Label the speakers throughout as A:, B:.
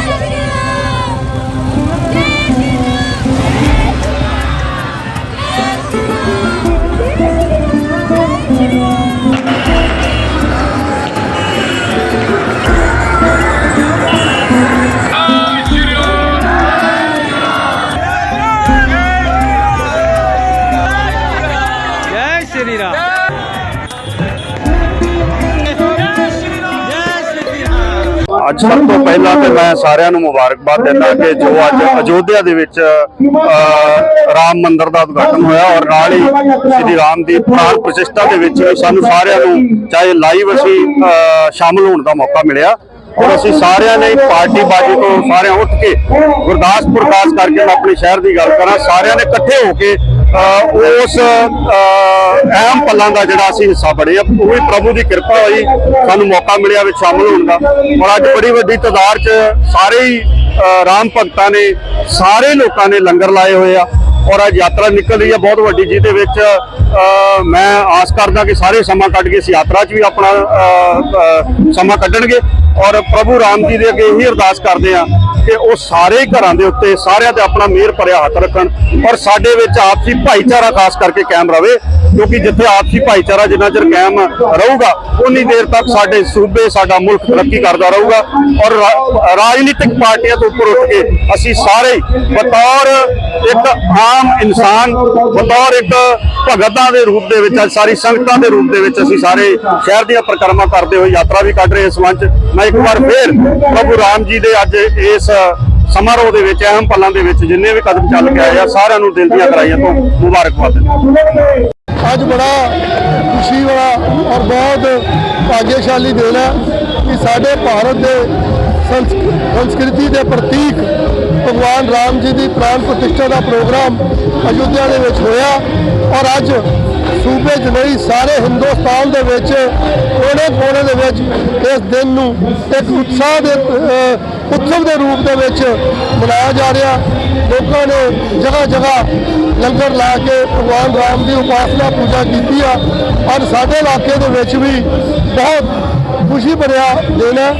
A: Yeah, it.
B: ਅੱਜ ਸਭ ਤੋਂ ਪਹਿਲਾਂ ਤੇ ਮੈਂ ਸਾਰਿਆਂ ਨੂੰ ਮੁਬਾਰਕਬਾਦ ਦਿੰਦਾ ਕਿ ਜੋ ਅੱਜ ਅਯੋਧਿਆ ਦੇ ਵਿੱਚ ਰਾਮ ਮੰਦਿਰ ਦਾ ਉਦਘਾਟਨ ਹੋਇਆ ਔਰ ਨਾਲ ਹੀ ਸ੍ਰੀ ਰਾਮ ਦੀ ਪ੍ਰਾਣ ਪ੍ਰਤਿਸ਼ਠਾ ਦੇ ਵਿੱਚ ਸਾਨੂੰ ਸਾਰਿਆਂ ਨੂੰ ਚਾਹੇ ਲਾਈਵ ਅਸੀਂ ਅ, ਸ਼ਾਮਲ ਹੋਣ ਦਾ ਮੌਕਾ ਮਿਲਿਆ। ਔਰ ਅਸੀਂ ਸਾਰਿਆਂ ਨੇ ਪਾਰਟੀ ਬਾਜੀ ਤੋਂ ਸਾਰਿਆਂ ਉੱਠ ਕੇ ਗੁਰਦਾਸਪੁਰ ਖਾਸ ਕਰਕੇ ਮੈਂ ਆਪਣੇ ਸ਼ਹਿਰ ਦੀ ਗੱਲ ਕਰਾਂ ਸਾਰਿਆਂ ਨੇ ਇਕੱਠੇ ਹੋ ਕੇ ਉਸ ਅਹਿਮ ਪਲਾਂ ਦਾ ਜਿਹੜਾ ਅਸੀਂ ਹਿੱਸਾ ਬਣੇ ਆ, ਉਹ ਵੀ ਪ੍ਰਭੂ ਦੀ ਕਿਰਪਾ ਹੋਈ, ਸਾਨੂੰ ਮੌਕਾ ਮਿਲਿਆ ਵਿੱਚ ਸ਼ਾਮਲ ਹੋਣ ਦਾ। ਔਰ ਅੱਜ ਬੜੀ ਵੱਡੀ ਤਾਦਾਦ 'ਚ ਸਾਰੇ ਹੀ ਰਾਮ ਭਗਤਾਂ ਨੇ, ਸਾਰੇ ਲੋਕਾਂ ਨੇ ਲੰਗਰ ਲਾਏ ਹੋਏ ਆ। ਔਰ ਅੱਜ ਯਾਤਰਾ ਨਿਕਲ ਰਹੀ ਹੈ ਬਹੁਤ ਵੱਡੀ, ਜਿਹਦੇ ਵਿੱਚ ਮੈਂ ਆਸ ਕਰਦਾ ਕਿ ਸਾਰੇ ਸਮਾਂ ਕੱਢ ਕੇ ਇਸ ਯਾਤਰਾ 'ਚ ਵੀ ਆਪਣਾ ਸਮਾਂ ਕੱਢਣਗੇ। ਔਰ ਪ੍ਰਭੂ ਰਾਮ ਜੀ ਦੇ ਅੱਗੇ ਇਹੀ ਅਰਦਾਸ ਕਰਦੇ ਆ ਕਿ ਉਹ ਸਾਰੇ ਘਰਾਂ ਦੇ ਉੱਤੇ ਸਾਰਿਆਂ ਤੇ ਆਪਣਾ ਮਿਹਰ ਭਰਿਆ ਹੱਥ ਰੱਖਣ ਔਰ ਸਾਡੇ ਵਿੱਚ ਆਪਸੀ ਭਾਈਚਾਰਾ ਖਾਸ ਕਰਕੇ ਕਾਇਮ ਰਵੇ। ਕਿਉਂਕਿ ਜਿੱਥੇ ਆਪਸੀ ਭਾਈਚਾਰਾ ਜਿੰਨਾ ਚਿਰ ਕਾਇਮ ਰਹੂਗਾ, ਉਨੀ ਦੇਰ ਤੱਕ ਸਾਡੇ ਸੂਬੇ, ਸਾਡਾ ਮੁਲਕ ਤਰੱਕੀ ਕਰਦਾ ਰਹੂਗਾ ਔਰ ਰਾਜਨੀਤਿਕ ਪਾਰਟੀਆਂ ਤੋਂ ਉੱਪਰ ਉੱਠ ਕੇ ਅਸੀਂ ਸਾਰੇ ਬਤੌਰ ਇੱਕ ਆਮ ਇਨਸਾਨ, ਬਤੌਰ ਇੱਕ ਭਗਤਾਂ ਦੇ ਰੂਪ ਦੇ ਵਿੱਚ, ਅੱਜ ਸਾਰੀ ਸੰਗਤਾਂ ਦੇ ਰੂਪ ਦੇ ਵਿੱਚ ਅਸੀਂ ਸਾਰੇ ਸ਼ਹਿਰ ਦੀਆਂ ਪਰਿਕਰਮਾ ਕਰਦੇ ਹੋਏ ਯਾਤਰਾ ਵੀ ਕੱਢ ਰਹੇ ਇਸ ਮੰਚ। ਮੈਂ ਇੱਕ ਵਾਰ ਫੇਰ ਪ੍ਰਭੂ ਰਾਮ ਜੀ ਦੇ ਅੱਜ ਇਸ ਸਮਾਰੋਹ ਦੇ ਵਿੱਚ, ਅਹਿਮ ਪਲਾਂ ਦੇ ਵਿੱਚ ਜਿੰਨੇ ਵੀ ਕਦਮ ਚੱਲ ਕੇ ਆਏ ਆ, ਸਾਰਿਆਂ ਨੂੰ ਦਿਲ ਦੀਆਂ ਗਹਿਰਾਈਆਂ ਤੋਂ ਮੁਬਾਰਕਬਾਦ ਦਿੰਦਾ
C: ਅੱਜ ਬੜਾ ਖੁਸ਼ੀ ਵਾਲਾ ਔਰ ਬਹੁਤ ਭਾਗਿਆਸ਼ਾਲੀ ਦਿਨ ਹੈ ਕਿ ਸਾਡੇ ਭਾਰਤ ਦੇ ਸੰਸ- ਸੰਸਕ੍ਰਿਤੀ ਦੇ ਪ੍ਰਤੀਕ ਭਗਵਾਨ ਰਾਮ ਜੀ ਦੀ ਪ੍ਰਾਣ ਪ੍ਰਤਿਸ਼ਠਾ ਦਾ ਪ੍ਰੋਗਰਾਮ ਅਯੁੱਧਿਆ ਦੇ ਵਿੱਚ ਹੋਇਆ ਔਰ ਅੱਜ ਸੂਬੇ 'ਚ ਨਹੀਂ, ਸਾਰੇ ਹਿੰਦੁਸਤਾਨ ਦੇ ਵਿੱਚ ਕੋਨੇ ਕੋਨੇ ਦੇ ਵਿੱਚ ਇਸ ਦਿਨ ਨੂੰ ਇੱਕ ਉਤਸ਼ਾਹ ਦੇ ਉਤਸਵ ਦੇ ਰੂਪ ਦੇ ਵਿੱਚ ਮਨਾਇਆ ਜਾ ਰਿਹਾ। ਲੋਕਾਂ ਨੇ ਜਗ੍ਹਾ ਜਗ੍ਹਾ ਲੰਗਰ ਲਾ ਕੇ ਭਗਵਾਨ ਰਾਮ ਦੀ ਉਪਾਸਨਾ ਪੂਜਾ ਕੀਤੀ ਆ। ਔਰ ਸਾਡੇ ਇਲਾਕੇ ਦੇ ਵਿੱਚ ਵੀ ਬਹੁਤ ਖੁਸ਼ੀ ਭਰਿਆ ਦਿਨ ਹੈ।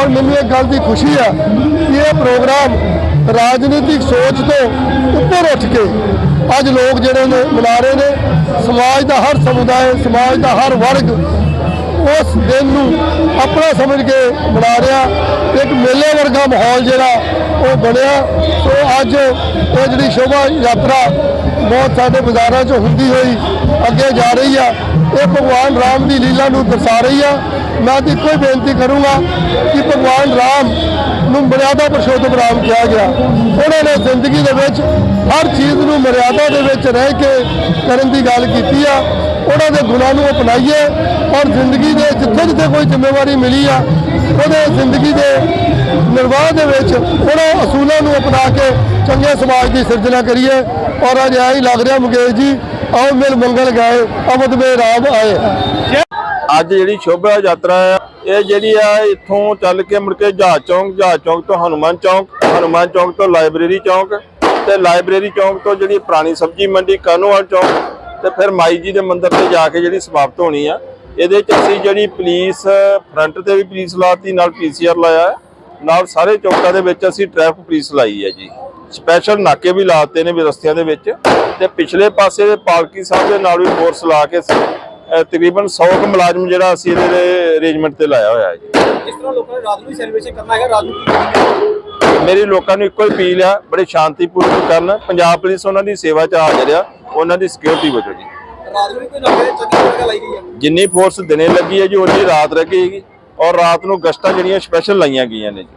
C: ਔਰ ਮੈਨੂੰ ਇੱਕ ਗੱਲ ਦੀ ਖੁਸ਼ੀ ਹੈ ਕਿ ਇਹ ਪ੍ਰੋਗਰਾਮ ਰਾਜਨੀਤਿਕ ਸੋਚ ਤੋਂ ਉੱਪਰ ਉੱਠ ਕੇ ਅੱਜ ਲੋਕ ਜਿਹੜੇ ਨੇ ਮਨਾ ਰਹੇ ਨੇ। ਸਮਾਜ ਦਾ ਹਰ ਸਮੁਦਾਇ, ਸਮਾਜ ਦਾ ਹਰ ਵਰਗ ਉਸ ਦਿਨ ਨੂੰ ਆਪਣਾ ਸਮਝ ਕੇ ਮਨਾ ਰਿਹਾ। ਇੱਕ ਮੇਲੇ ਵਰਗਾ ਮਾਹੌਲ ਜਿਹੜਾ ਉਹ ਬਣਿਆ। ਸੋ ਅੱਜ ਉਹ ਜਿਹੜੀ ਸ਼ੋਭਾ ਯਾਤਰਾ ਬਹੁਤ ਸਾਡੇ ਬਾਜ਼ਾਰਾਂ 'ਚ ਹੁੰਦੀ ਹੋਈ ਅੱਗੇ ਜਾ ਰਹੀ ਆ। ਇਹ ਭਗਵਾਨ ਰਾਮ ਦੀ ਲੀਲਾ ਨੂੰ ਦਰਸਾ ਰਹੀ ਆ। ਮੈਂ ਤਾਂ ਇੱਕੋ ਹੀ ਬੇਨਤੀ ਕਰੂੰਗਾ ਕਿ ਭਗਵਾਨ ਰਾਮ ਨੂੰ ਮਰਿਆਦਾ ਪੁਰਸ਼ੋਤਮ ਰਾਮ ਕਿਹਾ ਗਿਆ। ਉਹਨਾਂ ਨੇ ਜ਼ਿੰਦਗੀ ਦੇ ਵਿੱਚ ਹਰ ਚੀਜ਼ ਨੂੰ ਮਰਿਆਦਾ ਦੇ ਵਿੱਚ ਰਹਿ ਕੇ ਕਰਨ ਦੀ ਗੱਲ ਕੀਤੀ ਆ। ਉਹਨਾਂ ਦੇ ਗੁਣਾਂ ਨੂੰ ਅਪਣਾਈਏ ਔਰ ਜ਼ਿੰਦਗੀ ਦੇ ਜਿੱਥੇ ਜਿੱਥੇ ਕੋਈ ਜ਼ਿੰਮੇਵਾਰੀ ਮਿਲੀ ਆ, ਉਹਦੇ ਜ਼ਿੰਦਗੀ ਦੇ ਨਿਰਵਾਹ ਦੇ ਵਿੱਚ ਉਹਨਾਂ ਅਸੂਲਾਂ ਨੂੰ ਅਪਣਾ ਕੇ ਚੰਗੇ ਸਮਾਜ ਦੀ ਸਿਰਜਣਾ ਕਰੀਏ। ਔਰ ਅੱਜ ਇਹ ਹੀ ਲੱਗ ਰਿਹਾ ਮੁਕੇਸ਼ ਜੀ, ਆਓ ਮਿਲ ਮੰਗਲ ਗਾਏ ਅਵਧ ਮੇ ਰਾਮ ਆਏ।
D: ਅੱਜ ਜਿਹੜੀ ਸ਼ੋਭਾ ਯਾਤਰਾ ਹੈ ਇਹ ਜਿਹੜੀ ਆ ਇੱਥੋਂ ਚੱਲ ਕੇ ਮੁੜ ਕੇ ਜਹਾਜ਼ ਚੌਂਕ ਜਹਾਜ਼ ਚੌਂਕ ਤੋਂ ਹਨੂਮਾਨ ਚੌਂਕ ਹਨੂਮਾਨ ਚੌਂਕ ਤੋਂ ਲਾਇਬ੍ਰੇਰੀ ਚੌਂਕ ਤੇ ਲਾਇਬ੍ਰੇਰੀ ਚੌਂਕ ਤੋਂ ਜਿਹੜੀ ਪੁਰਾਣੀ ਸਬਜ਼ੀ ਮੰਡੀ ਕਾਨੂੰਵਾਲ ਚੌਂਕ ਤੇ ਫਿਰ ਮਾਈ ਜੀ ਦੇ ਮੰਦਿਰ ਤੇ ਜਾ ਕੇ ਜਿਹੜੀ ਸਮਾਪਤ ਹੋਣੀ ਆ। ਇਹਦੇ ਚ ਅਸੀਂ ਜਿਹੜੀ ਪੁਲਿਸ ਫਰੰਟ ਤੇ ਵੀ ਪੁਲਿਸ ਲਾਤੀ, ਨਾਲ ਪੀਸੀਆਰ ਲਾਇਆ। ਨਾਲ ਸਾਰੇ ਚੌਕਾਂ ਦੇ ਵਿੱਚ ਅਸੀਂ ਟ੍ਰੈਫਿਕ ਪੁਲਿਸ ਲਾਈ ਹੈ ਜੀ। ਸਪੈਸ਼ਲ ਨਾਕੇ ਵੀ ਲਾਤੇ ਨੇ ਵੀ ਰਸਤਿਆਂ ਦੇ ਵਿੱਚ ਤੇ ਪਿਛਲੇ ਪਾਸੇ ਦੇ ਪਾਲਕੀ ਸਾਹਿਬ ਦੇ ਨਾਲ ਵੀ ਫੋਰਸ ਲਾ ਕੇ ਤਕਰੀਬਨ 100 ਕੁ ਮੁਲਾਜ਼ਮ ਜਿਹੜਾ ਅਸੀਂ ਇਹਦੇ ਅਰੇਂਜਮੈਂਟ ਤੇ ਲਾਇਆ ਹੋਇਆ ਹੈ ਜੀ।
A: ਜਿਸ ਤਰ੍ਹਾਂ ਲੋਕਾਂ ਨੇ ਰਾਤ ਨੂੰ ਸੈਲੀਬ੍ਰੇਸ਼ਨ ਕਰਨਾ ਹੈਗਾ ਰਾਤ ਨੂੰ
D: ਮੇਰੀ ਲੋਕਾਂ ਨੂੰ ਇੱਕੋ ਹੀ ਅਪੀਲ ਆ ਬੜੇ ਸ਼ਾਂਤੀਪੂਰਵਕ ਕਰਨ। ਪੰਜਾਬ ਪੁਲਿਸ ਉਹਨਾਂ ਦੀ ਸੇਵਾ 'ਚ ਹਾਜ਼ਰ ਆ ਉਹਨਾਂ ਦੀ ਸਿਕਿਉਰਿਟੀ ਵਜੋਂ ਜੀ।
A: ਰਾਤ ਨੂੰ ਕੋਈ ਨਵੇਂ ਜਗ੍ਹਾ ਲਾਈ ਗਈ ਹੈ?
D: ਜਿੰਨੀ ਫੋਰਸ ਦਿਨੇ ਲੱਗੀ ਹੈ ਜੀ ਉਨੀ ਰਾਤ ਰਹੇਗੀ ਔਰ ਰਾਤ ਨੂੰ ਗਸ਼ਤਾਂ ਜਿਹੜੀਆਂ ਸਪੈਸ਼ਲ ਲਾਈਆਂ ਗਈਆਂ ਨੇ ਜੀ।